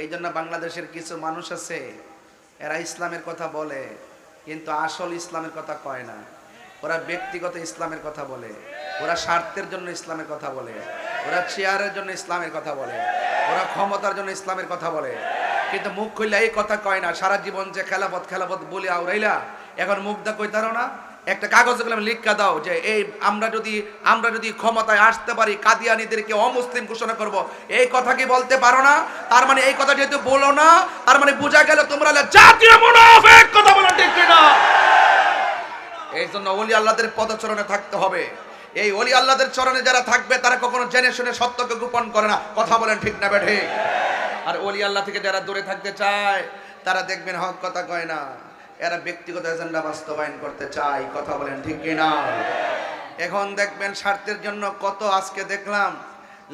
এই জন্য বাংলাদেশের কিছু মানুষ আছে, এরা ইসলামের কথা বলে, কিন্তু আসল ইসলামের কথা কয় না। ওরা ব্যক্তিগত ইসলামের কথা বলে, ওরা স্বার্থের জন্য ইসলামের কথা বলে, ওরা চেয়ারের জন্য ইসলামের কথা বলে, ওরা ক্ষমতার জন্য ইসলামের কথা বলে। কিন্তু মুখ খুললে এই কথা কয় না, সারা জীবন যে খেলাপথ খেলাপথ বলে আউরাইলা এখন মুখ দা কইতারো না? একটা কাগজ কলম লিখা দাও যে, এই, আমরা যদি আমরা যদি ক্ষমতায় আসতে পারি, কাদিয়ানিদেরকে অমুসলিম ঘোষণা করব। এই কথা কি বলতে পারো না? তার মানে এই কথা যেহেতু বলো না, তার মানে বোঝা গেল তোমরা জাতীয় মুনাফিক। কথা বলো ঠিক কিনা? এই জন্য ওলি আল্লাহদের পদচরণে থাকতে হবে। এই ওলি আল্লাহদের চরণে যারা থাকবে, তারা কখনো জেনে শুনে সত্যকে গোপন করে না। কথা বলেন ঠিক না বেঠে? আর ওলি আল্লাহ থেকে যারা দূরে থাকতে চায়, তারা দেখবেন হক কথা কয় না। এরা ব্যক্তিগত এজেন্ডা বাস্তবায়ন করতে চায়, কথা বলেন ঠিক কিনা? এখন দেখবেন স্বার্থের জন্য কত আজকে দেখলাম,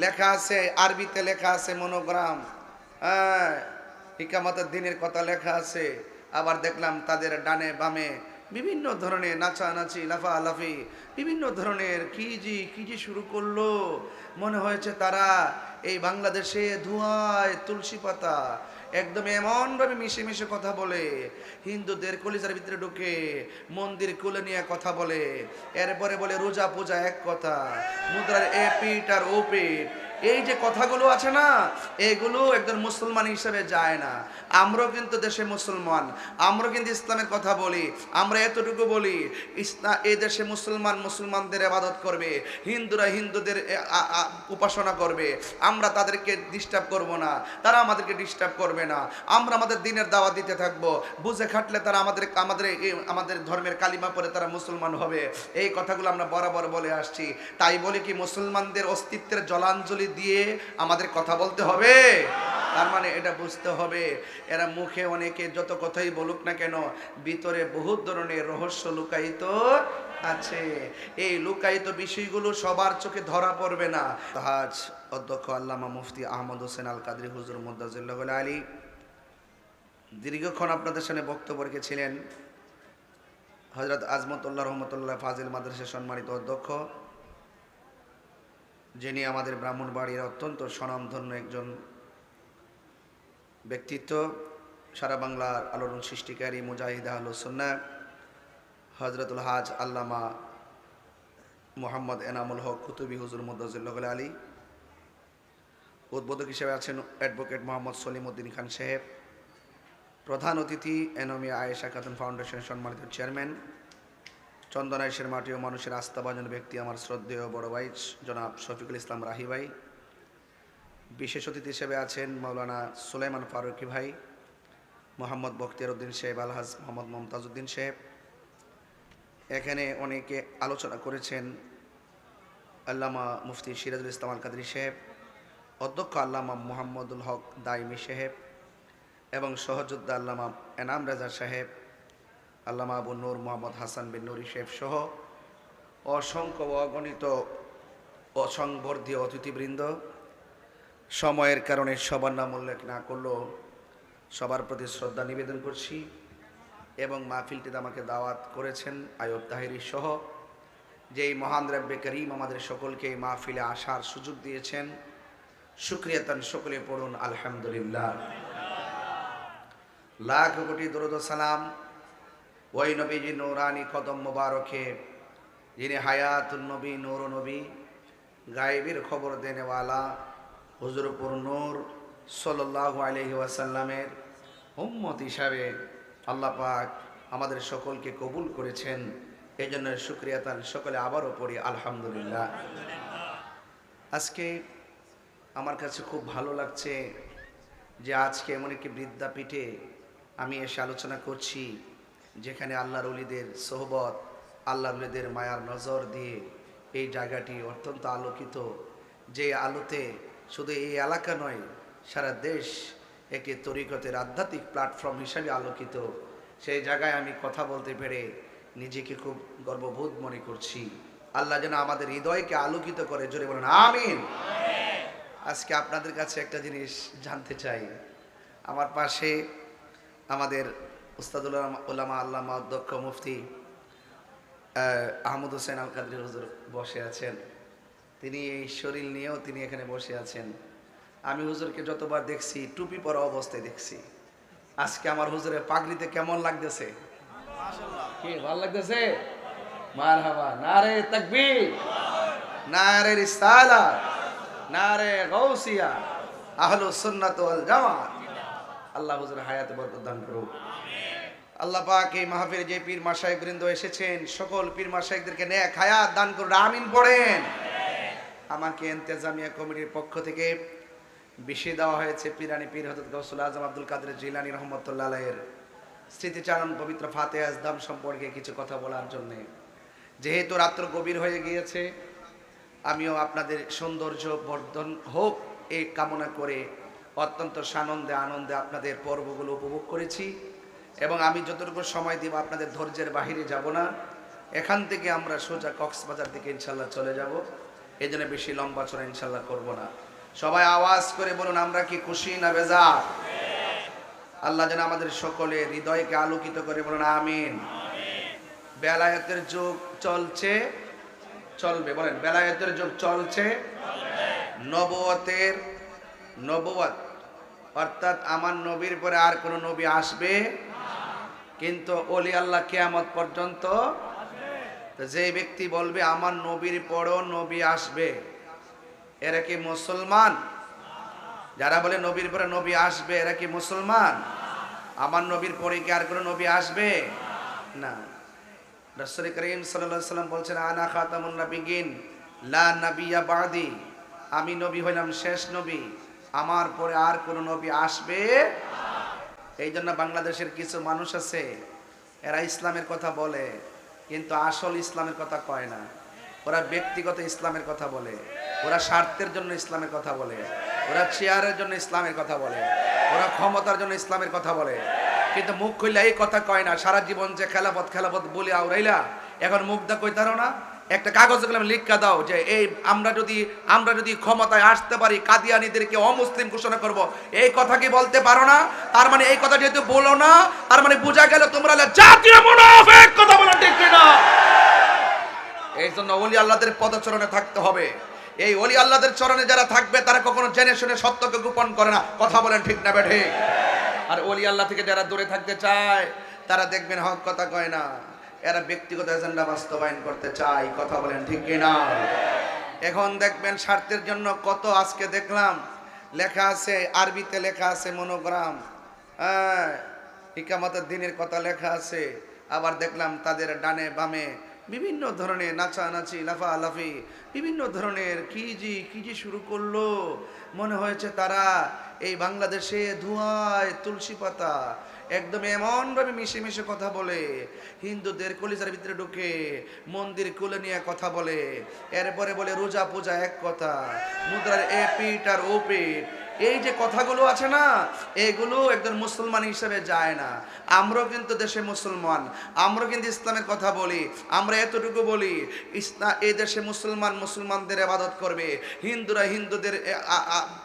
লেখা আছে, আরবিতে লেখা আছে মনোগ্রাম হ্যাঁ হিকামতের দিনের কথা লেখা আছে, আবার দেখলাম তাদের ডানে বামে বিভিন্ন ধরনের নাচানাচি, লাফালাফি, বিভিন্ন ধরনের কি জি কি জি শুরু করল, মনে হয়েছে তারা এই বাংলাদেশে ধোঁয়ায় তুলসী পাতা একদম এমনভাবে মিশে মিশে কথা বলে। হিন্দুদের কলিজার ভিতরে ঢুকে মন্দির কুলে নিয়ে কথা বলে। এরপরে বলে রোজা পূজা এক কথা, মুদ্রার এ পিঠ আর ও পিঠ। এই যে কথাগুলো আছে না, এগুলো একজন মুসলমান হিসেবে যায় না। আমরাও কিন্তু দেশে মুসলমান। আমরাও কিন্তু ইসলামের কথা বলি। আমরা এতটুকু বলি, ইসলা এই দেশে মুসলমান মুসলমানদের আবাদত করবে, হিন্দুরা হিন্দুদের উপাসনা করবে। আমরা তাদেরকে ডিস্টার্ব করব না। তারা আমাদেরকে ডিস্টার্ব করবে না। আমরা আমাদের দিনের দাওয়া দিতে থাকব। বুঝে খাটলে তারা আমাদের আমাদের আমাদের ধর্মের কালিমা পরে তারা মুসলমান হবে। এই কথাগুলো আমরা বরাবর বলে আসছি। তাই বলে কি, মুসলমানদের অস্তিত্বের জলাঞ্জলি দিয়ে আমাদের কথা বলতে হবে। তার মানে এটা বুঝতে হবে। এরা মুখে অনেকে যত কথাই বলুক না কেন, ভিতরে বহুত ধরনের রহস্য লুকায়িত আছে। এই লুকায়িত বিষয়গুলো সবার চোখে ধরা পড়বে না। তাহাজ অধ্যক্ষ আল্লামা মুফতি আহমদ হোসেন আল কাদরি হুজুর মুদাজিল্লাহ আলী দীর্ঘক্ষণ আপনাদের সামনে বক্তব্য রেখেছিলেন। হজরত আজমতুল্লাহ রহমতুল্লাহ ফাজিল মাদ্রাসার সম্মানিত অধ্যক্ষ। যিনি আমাদের ব্রাহ্মণবাড়ির অত্যন্ত স্বনামধন্য একজন ব্যক্তিত্ব, সারা বাংলার আলোড়ন সৃষ্টিকারী মুজাহিদ আহলুসন্না হজরতুল হাজ আল্লামা মোহাম্মদ এনামুল হক কুতুবি হুজুর মুদাজিল্লাহ আলী, উদ্বোধক হিসেবে আছেন অ্যাডভোকেট মোহাম্মদ সলিম উদ্দিন খান সাহেব, প্রধান অতিথি এনমি আয়েশা খাতুন ফাউন্ডেশন সম্মানিত চেয়ারম্যান চন্দনাইশের মাটি ও মানুষের আস্থাভাজন ব্যক্তি আমার শ্রদ্ধেয় বড় ভাই, জনাব শফিকুল ইসলাম রাহি ভাই। বিশেষ অতিথি হিসেবে আছেন মাওলানা সুলাইমান ফারুকি ভাই, মোহাম্মদ বখতিয়ার উদ্দিন সাহেব, আলহাজ মোহাম্মদ মমতাজ উদ্দিন সাহেব। এখানে অনেকে আলোচনা করেছেন আল্লামা মুফতি সিরাজুল ইসলাম আল কাদরি সাহেব, অধ্যক্ষ আল্লামা মোহাম্মদুল হক দাইমি সাহেব এবং সহযোদ্ধা আল্লামা এনাম রাজা সাহেব। আল্লামা আবু নূর মোহাম্মদ হাসান বিন নুরি সাহেব সহ অসংখ্য অগণিত অসংবর্ধীয় অতিথিবৃন্দ। সময়ের কারণে সবার নাম উল্লেখ না করলেও সবার প্রতি শ্রদ্ধা নিবেদন করছি এবং মাহফিলটিতে আমাকে দাওয়াত করেছেন আয়ব তাহিরি সহ। যেই মহান রাব্বে করিম আমাদের সকলকে এই মাহফিলে আসার সুযোগ দিয়েছেন। শুক্রিয়া তান সকলে পড়ুন, আলহামদুলিল্লাহ। লাখ কোটি দরুদ সালাম ওই নবীজি নৌরানি কদম মোবারকে, যিনি হায়াতুল নবী, নূর নবী, গায়েবের খবর দেনেওয়ালা, হুজুরপুর নূর সাল্লাহ আলহি ওয়াসাল্লামের উম্মত হিসাবে আল্লাহ পাক আমাদের সকলকে কবুল করেছেন। এই জন্য শুক্রিয়া তান, সকলে আবারও পড়ি, আলহামদুলিল্লাহ। আজকে আমার কাছে খুব ভালো লাগছে যে আজকে এমন একটি বৃদ্ধাপীঠে আমি এসে আলোচনা করছি। যেখানে আল্লাহর অলিদের সোহবত, আল্লাহর অলিদের মায়ার নজর দিয়ে এই জায়গাটি অত্যন্ত আলোকিত। যে আলোতে শুধু এই এলাকা নয়, সারা দেশ একে তরিকতের আধ্যাত্মিক প্ল্যাটফর্ম হিসাবে আলোকিত। সেই জায়গায় আমি কথা বলতে পেরে নিজেকে খুব গর্ববোধ মনে করছি। আল্লাহ যেন আমাদের হৃদয়কে আলোকিত করে, জোরে বলেন, আমিন। আজকে আপনাদের কাছে একটা জিনিস জানতে চাই। আমার পাশে আমাদের উস্তাদুল উলামা আল্লামা অধ্যক্ষ মুফতি আহ, আহমদ হোসেন আল কাদরি হুজুর বসে আছেন। তিনি এই শরীর নিয়েও তিনি এখানে বসে আছেন। আমি হুজুরকে যতবার দেখছি টুপি পরা অবস্থায় দেখছি। আজকে আমার হুজুরের পাগড়িতে কেমন লাগতেছে? কি ভালো লাগতেছে? মার হাবা নারে তাকবীর। নারে রিসালা। নারে গৌসিয়া আহলু সুন্নাত ওয়াল জামাত। আল্লাহ হুজুর হায়াতে বরকত দান করুক। আল্লাহ পাক এই মাহফিলে যে পীর মাসায়েক বৃন্দ এসেছেন, সকল পীর মাসায়েকদেরকে নেক হায়াত দান করুন, আমিন পড়েন। আমাকে এন্তেজামিয়া কমিটির পক্ষ থেকে বিষয় দেওয়া হয়েছে পিরানি পীর হজরত গৌসুল আজম আব্দুল কাদের জিলানি রহমতুল্লাহ আলাইয়ের স্মৃতিচারণ পবিত্র ফাতে আজদাম সম্পর্কে কিছু কথা বলার জন্যে। যেহেতু রাত্র গভীর হয়ে গিয়েছে, আমিও আপনাদের সৌন্দর্য বর্ধন হোক এই কামনা করে অত্যন্ত সানন্দে আনন্দে আপনাদের পর্বগুলো উপভোগ করেছি। এবং আমি যতটুকু সময় দিব আপনাদের ধৈর্যের বাহিরে যাব না। এখান থেকে আমরা সোজা কক্সবাজার দিকে ইনশাল্লাহ চলে যাব। এই জন্য বেশি লম্বা চড়া ইনশাল্লাহ করব না। সবাই আওয়াজ করে বলুন, আমরা কি খুশি না বেজার? আল্লাহ যেন আমাদের সকলে হৃদয়কে আলোকিত করে বলুন, আমিন। বেলায়তের যুগ চলছে, চলবে, বলেন, বেলায়তের যুগ চলছে। নবতের নবত অর্থাৎ আমার নবীর পরে আর কোনো নবী আসবে কিন্তু অলি আল্লাহ কেয়ামত পর্যন্ত যে ব্যক্তি বলবে, আমার নবীর পরও নবী আসবে। এরা কি মুসলমান? যারা বলে, নবীর পরে নবী আসবে, এরা কি মুসলমান? আমার নবীর পরে কি আর কোনো নবী আসবে? না। রসুল করিম সাল্লাল্লাহু সাল্লাম বলছেন, আনা খাতামুন নাবিগিন লা নাবিয়া বাদি। আমি নবী হইলাম শেষ নবী। আমার পরে আর কোনো নবী আসবে এই জন্য বাংলাদেশের কিছু মানুষ আছে, এরা ইসলামের কথা বলে, কিন্তু আসল ইসলামের কথা কয় না। ওরা ব্যক্তিগত ইসলামের কথা বলে, ওরা স্বার্থের জন্য ইসলামের কথা বলে, ওরা চেয়ারের জন্য ইসলামের কথা বলে, ওরা ক্ষমতার জন্য ইসলামের কথা বলে। কিন্তু মুখ খুললে এই কথা কয় না, সারা জীবন যে খেলাপথ খেলাপথ বলে আউরাইলা এখন মুখ দা কইতারো না একটা কাগজ কলমে লিখা দাও যে, এই, আমরা যদি আমরা যদি ক্ষমতায় আসতে পারি, কাদিয়ানিদেরকে অমুসলিম ঘোষণা করব। এই কথা কি বলতে পারো না? তার মানে এই কথা যেহেতু বলো না, তার মানে বোঝা গেল তোমরা জাতীয় মুনাফিক। কথা বলা ঠিক কিনা? এই জন্য ওলি আল্লাহদের পদচরণে থাকতে হবে। এই ওলি আল্লাহদের চরণে যারা থাকবে, তারা কখনো জেনে শুনে সত্যকে গোপন করে না। কথা বলেন ঠিক না, বেঠে? আর ওলি আল্লাহ থেকে যারা দূরে থাকতে চায়, তারা দেখবেন হক কথা কয় না। এরা ব্যক্তিগত এজেন্ডা বাস্তবায়ন করতে চায়, কথা বলেন ঠিক না এখন দেখবেন স্বার্থের জন্য কত আজকে দেখলাম, লেখা আছে, আরবিতে লেখা আছে মনোগ্রাম হ্যাঁ ইকামতের দিনের কথা লেখা আছে, আবার দেখলাম তাদের ডানে বামে বিভিন্ন ধরনের নাচানাচি, লাফালাফি, বিভিন্ন ধরনের কি জি কি জি শুরু করল, মনে হয়েছে তারা এই বাংলাদেশে ধোঁয়ায় তুলসী পাতা একদম এমনভাবে মিশে মিশে কথা বলে। হিন্দুদের কলিজার ভিতরে ঢুকে মন্দির কুলে নিয়ে কথা বলে। এরপরে বলে রোজা পূজা এক কথা, মুদ্রার এ পিঠ আর ও পিঠ। এই যে কথাগুলো আছে না, এগুলো একজন মুসলমান হিসেবে যায় না। আমরাও কিন্তু দেশে মুসলমান। আমরা কিন্তু ইসলামের কথা বলি। আমরা এতটুকু বলি, ইসলা এই দেশে মুসলমান মুসলমানদের আবাদত করবে, হিন্দুরা হিন্দুদের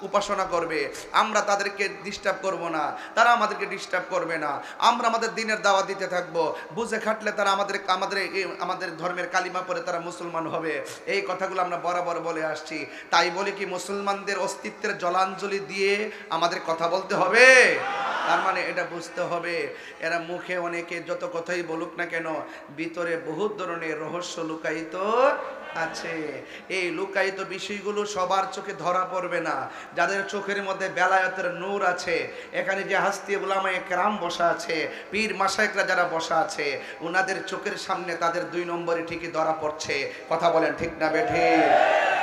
উপাসনা করবে। আমরা তাদেরকে ডিস্টার্ব করব না। তারা আমাদেরকে ডিস্টার্ব করবে না। আমরা আমাদের দিনের দাওয়া দিতে থাকব। বুঝে খাটলে তারা আমাদের আমাদের আমাদের ধর্মের কালিমা পরে তারা মুসলমান হবে। এই কথাগুলো আমরা বরাবর বলে আসছি। তাই বলে কি, মুসলমানদের অস্তিত্বের জলাঞ্জলি দিয়ে আমাদের কথা বলতে হবে। তার মানে এটা বুঝতে হবে। এরা মুখে অনেকে যত কথাই বলুক না কেন, ভিতরে বহুত ধরনের রহস্য লুকায়িত আছে। এই লুকায়িত বিষয়গুলো সবার চোখে ধরা পড়বে না। যাদের চোখের মধ্যে বেলায়তের নূর আছে, এখানে যে হাস্তি উলামায়ে কেরাম বসা আছে, পীর মাসায়করা যারা বসা আছে ওনাদের চোখের সামনে তাদের দুই নম্বরে ঠিকই ধরা পড়ছে। কথা বলেন ঠিক না, বেঠে?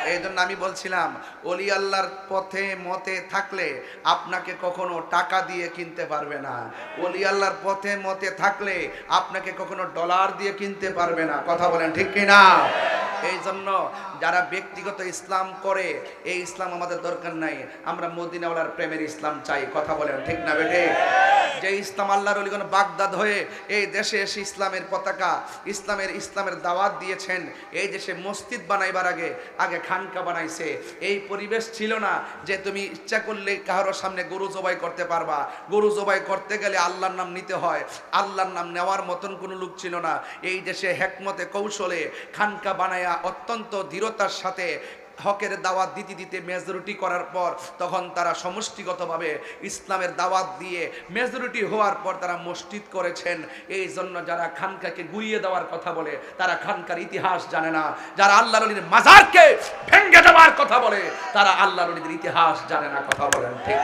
এই জন্য আমি বলছিলাম অলি আল্লাহর পথে, মতে থাকলে আপনাকে কখনো টাকা দিয়ে কিনতে পারবে না। অলি আল্লাহর পথে, মতে থাকলে আপনাকে কখনো ডলার দিয়ে কিনতে পারবে না। কথা বলেন ঠিক কিনা? এই জন্য যারা ব্যক্তিগত ইসলাম করে, এই ইসলাম আমাদের দরকার নাই। আমরা মদিনাওয়ালার প্রেমের ইসলাম চাই, কথা বলেন, ঠিক না বেটে যে ইসলাম আল্লাহর অলিগণ বাগদাদ হয়ে এই দেশে এসে ইসলামের পতাকা, ইসলামের ইসলামের দাওয়াত দিয়েছেন, এই দেশে মসজিদ বানাইবার আগে আগে খানকা বানাইছে। এই পরিবেশ ছিল না যে তুমি ইচ্ছা করলে কারোর সামনে গরু জবাই করতে পারবা। গরু জবাই করতে গেলে আল্লাহর নাম নিতে হয়। আল্লাহর নাম নেওয়ার মতন কোনো লোক ছিল না। এই দেশে হেকমতে কৌশলে খানকা বানায়া অত্যন্ত দৃঢ়তার সাথে হকের দাওয়াত দিতে দিতে মেজরিটি করার পর তখন তারা সমষ্টিগতভাবে ইসলামের দাওয়াত দিয়ে মেজরিটি হওয়ার পর তারা মসজিদ করেছেন। এই জন্য যারা খানকাকে গুড়িয়ে দেওয়ার কথা বলে, তারা খানকার ইতিহাস জানে না। যারা আল্লাহ নলীর মাজারকে ভেঙ্গে দেওয়ার কথা বলে, তারা আল্লাহ নলীদের ইতিহাস জানে না। কথা বলেন ঠিক?